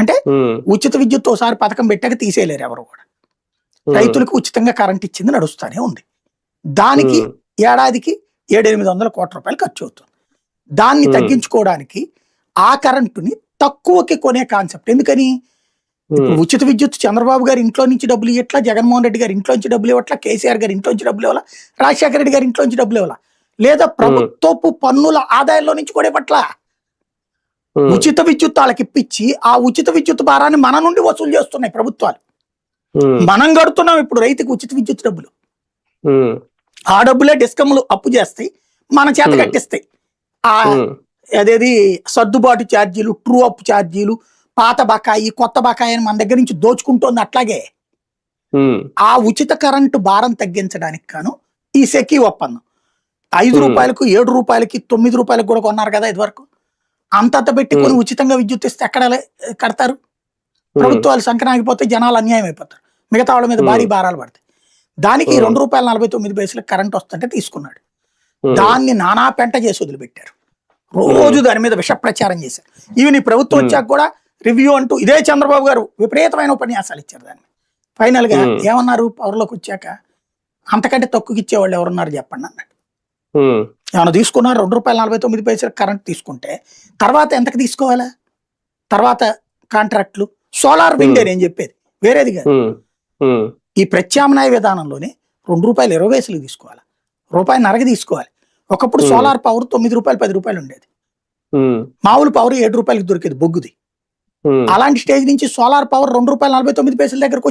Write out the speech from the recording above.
అంటే ఉచిత విద్యుత్ ఒకసారి పథకం పెట్టాక తీసేయలేరు ఎవరు కూడా. రైతులకు ఉచితంగా కరెంట్ ఇచ్చింది నడుస్తానే ఉంది. దానికి ఏడాదికి ఏడెనిమిది వందల కోట్ల రూపాయలు ఖర్చు అవుతుంది. దాన్ని. తగ్గించుకోవడానికి ఆ కరెంటుని తక్కువకి కొనే కాన్సెప్ట్. ఎందుకని? ఉచిత విద్యుత్ చంద్రబాబు గారి ఇంట్లో నుంచి డబ్బులు ఇవ్వట్లా జగన్మోహన్ రెడ్డి గారి ఇంట్లో నుంచి డబ్బులు ఇవ్వట్లా కేసీఆర్ గారి ఇంట్లో నుంచి డబ్బులు ఇవ్వాలా రాజశేఖర రెడ్డి గారి ఇంట్లో నుంచి డబ్బులు ఇవ్వాలా? లేదా ప్రభుత్వపు పన్నుల ఆదాయంలో నుంచి కూడా ఇవ్వట్లా? ఉచిత విద్యుత్ వాళ్ళకి ఇప్పించి ఆ ఉచిత విద్యుత్ భారాన్ని మన నుండి వసూలు చేస్తున్నాయి ప్రభుత్వాలు. మనం కడుతున్నాం ఇప్పుడు రైతుకి ఉచిత విద్యుత్ డబ్బులు. ఆ. డబ్బులే డిస్కమ్లు అప్పు చేస్తాయి మన చేత. కట్టిస్తాయి. ఆ అదేది సర్దుబాటు ఛార్జీలు ట్రూ అప్ ఛార్జీలు పాత బకాయి కొత్త బకాయి అని మన దగ్గర నుంచి దోచుకుంటోంది అట్లాగే. ఆ. ఉచిత కరెంటు భారం తగ్గించడానికి గాను ఈ సెకీ ఒప్పందం. ఐదు. రూపాయలకు ఏడు రూపాయలకి తొమ్మిది రూపాయలకు కూడా కొన్నారు కదా ఇదివరకు. అంతంత పెట్టి కొని Hmm. ఉచితంగా విద్యుత్ ఇస్తే ఎక్కడ కడతారు? ప్రభుత్వాలు సంక్రాంతిపోతే జనాలు అన్యాయం అయిపోతారు. మిగతా వాళ్ళ మీద. భారీ భారాలు పడతాయి. దానికి. రెండు రూపాయల నలభై తొమ్మిది పైసలకు కరెంట్ వస్తుంటే తీసుకున్నాడు. దాన్ని నానా పెంట చేసి వదిలిపెట్టారు. రోజు దాని మీద విష ప్రచారం చేశారు. ఈవెన్ ఈ ప్రభుత్వం. వచ్చాక కూడా రివ్యూ అంటూ ఇదే చంద్రబాబు గారు విపరీతమైన ఉపన్యాసాలు ఇచ్చారు దాన్ని. ఫైనల్గా. ఏమన్నారు? పవర్లోకి వచ్చాక అంతకంటే తక్కువ ఇచ్చేవాళ్ళు ఎవరున్నారు చెప్పండి అన్నాడు. ఏమైనా తీసుకున్నారు రెండు రూపాయల నలభై తొమ్మిది పైసలు కరెంట్ తీసుకుంటే తర్వాత ఎంతకు తీసుకోవాలా? తర్వాత కాంట్రాక్ట్లు సోలార్ విండ్. నేను చెప్పేది. వేరేది కాదు. ఈ ప్రత్యామ్నాయ విధానంలోనే రెండు రూపాయలు ఇరవై పైసలు తీసుకోవాలి? రూపాయి నరగ తీసుకోవాలి. ఒకప్పుడు. సోలార్ పవర్ తొమ్మిది రూపాయలు పది రూపాయలు ఉండేది. మామూలు పవర్ ఏడు రూపాయలకి దొరికేది బొగ్గుది. అలాంటి స్టేజ్ నుంచి సోలార్ పవర్ రెండు రూపాయల నలభై తొమ్మిది పైసల దగ్గరకు